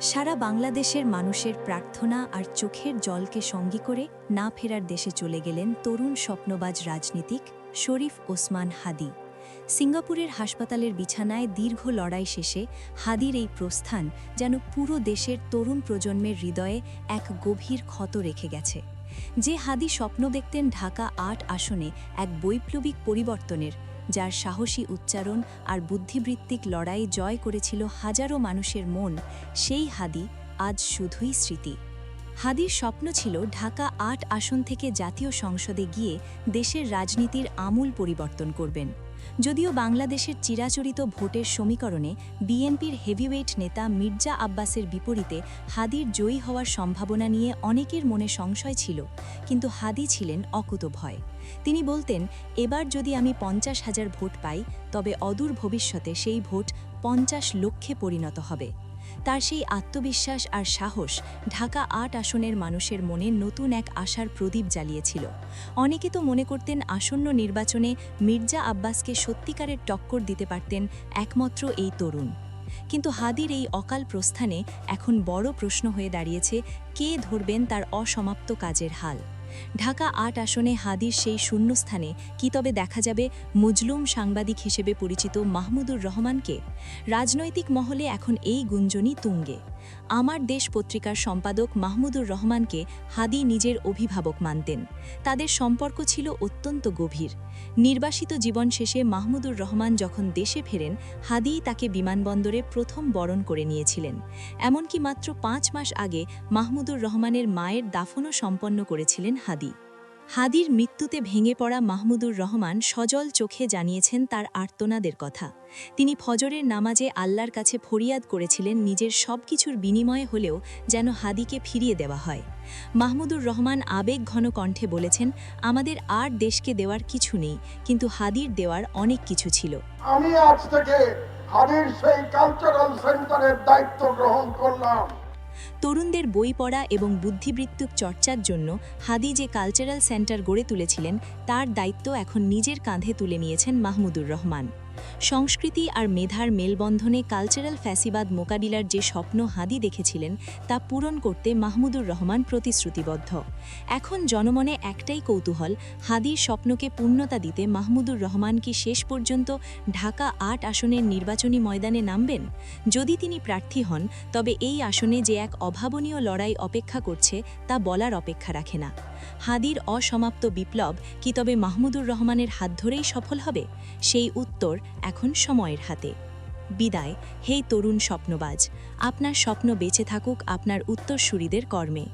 সারা বাংলাদেশের মানুষের প্রার্থনা আর চোখের জলকে সঙ্গী করে না ফেরার দেশে চলে গেলেন তরুণ স্বপ্নবাজ রাজনীতিক শরীফ ওসমান হাদি। সিঙ্গাপুরের হাসপাতালের বিছানায় দীর্ঘ লড়াই শেষে হাদির এই প্রস্থান যেন পুরো দেশের তরুণ প্রজন্মের হৃদয়ে এক গভীর ক্ষত রেখে গেছে। যে হাদি স্বপ্ন দেখতেন ঢাকা আট আসনে এক বৈপ্লবিক পরিবর্তনের যার সাহসী উচ্চারণ আর বুদ্ধিবৃত্তিক লড়াই জয় করেছিল হাজারো মানুষের মন, সেই হাদি আজ শুধুই স্মৃতি। হাদির স্বপ্ন ছিল ঢাকা আট আসন থেকে জাতীয় সংসদে গিয়ে দেশের রাজনীতির আমূল পরিবর্তন করবেন। যদিও বাংলাদেশের চিরাচরিত ভোটের সমীকরণে বিএনপির হেভিওয়েট নেতা মির্জা আব্বাসের বিপরীতে হাদির জয়ী হওয়ার সম্ভাবনা নিয়ে অনেকের মনে সংশয় ছিল, কিন্তু হাদি ছিলেন অকুতভয় তিনি বলতেন, এবার যদি আমি পঞ্চাশ হাজার ভোট পাই, তবে অদূর ভবিষ্যতে সেই ভোট পঞ্চাশ লক্ষে পরিণত হবে। তার সেই আত্মবিশ্বাস আর সাহস ঢাকা আট আসনের মানুষের মনে নতুন এক আশার প্রদীপ জ্বালিয়েছিল। অনেকে তো মনে করতেন আসন্ন নির্বাচনে মির্জা আব্বাসকে সত্যিকারের টক্কর দিতে পারতেন একমাত্র এই তরুণ। কিন্তু হাদির এই অকাল প্রস্থানে এখন বড় প্রশ্ন হয়ে দাঁড়িয়েছে, কে ধরবেন তার অসমাপ্ত কাজের হাল? ঢাকা আট আসনে হাদির সেই শূন্যস্থানে কি তবে দেখা যাবে মুজলুম সাংবাদিক হিসেবে পরিচিত মাহমুদুর রহমানকে? রাজনৈতিক মহলে এখন এই গুঞ্জনই তুঙ্গে। আমার দেশ পত্রিকার সম্পাদক মাহমুদুর রহমানকে হাদি নিজের অভিভাবক মানতেন। তাদের সম্পর্ক ছিল অত্যন্ত গভীর। নির্বাসিত জীবন শেষে মাহমুদুর রহমান যখন দেশে ফেরেন হাদিই তাকে বিমানবন্দরে প্রথম বরণ করে নিয়েছিলেন। এমনকি মাত্র পাঁচ মাস আগে মাহমুদুর রহমানের মায়ের দাফনও সম্পন্ন করেছিলেন হাদি। হাদির মৃত্যুতে ভেঙে পড়া মাহমুদুর রহমান সজল চোখে জানিয়েছেন তার আর্তনাদের কথা। তিনি ফজরের নামাজে আল্লাহর কাছে ফরিয়াদ করেছিলেন নিজের সব কিছুর বিনিময়ে হলেও যেন হাদিকে ফিরিয়ে দেওয়া হয়। মাহমুদুর রহমান আবেগ ঘন কণ্ঠে বলেছেন, আমাদের আর দেশকে দেওয়ার কিছু নেই, কিন্তু হাদির দেওয়ার অনেক কিছু ছিল। আমি আজ থেকে হাদির সেই কালচারাল সেন্টারের দায়িত্ব গ্রহণ করলাম। তরুণদের বই পড়া এবং বুদ্ধিবৃত্তিক চর্চার জন্য হাদি যে কালচারাল সেন্টার গড়ে তুলেছিলেন, তার দায়িত্ব এখন নিজের কাঁধে তুলে নিয়েছেন মাহমুদুর রহমান। সংস্কৃতি আর মেধার মেলবন্ধনে কালচারাল ফ্যাসিবাদ মোকাবিলার যে স্বপ্ন হাদি দেখেছিলেন, তা পূরণ করতে মাহমুদুর রহমান প্রতিশ্রুতিবদ্ধ। এখন জনমনে একটাই কৌতূহল, হাদির স্বপ্নকে পূর্ণতা দিতে মাহমুদুর রহমান কি শেষ পর্যন্ত ঢাকা আট আসনের নির্বাচনী ময়দানে নামবেন? যদি তিনি প্রার্থী হন, তবে এই আসনে যে এক অভাবনীয় লড়াই অপেক্ষা করছে, তা বলার অপেক্ষা রাখে না। হাদির অসমাপ্ত বিপ্লব কি তবে মাহমুদুর রহমানের হাত ধরেই সফল হবে? সেই উত্তর এখন সময়ের হাতে। বিদায় হেই তরুণ স্বপ্নবাজ। আপনার স্বপ্ন বেঁচে থাকুক, আপনার উত্তরসূরিদের কর্মে।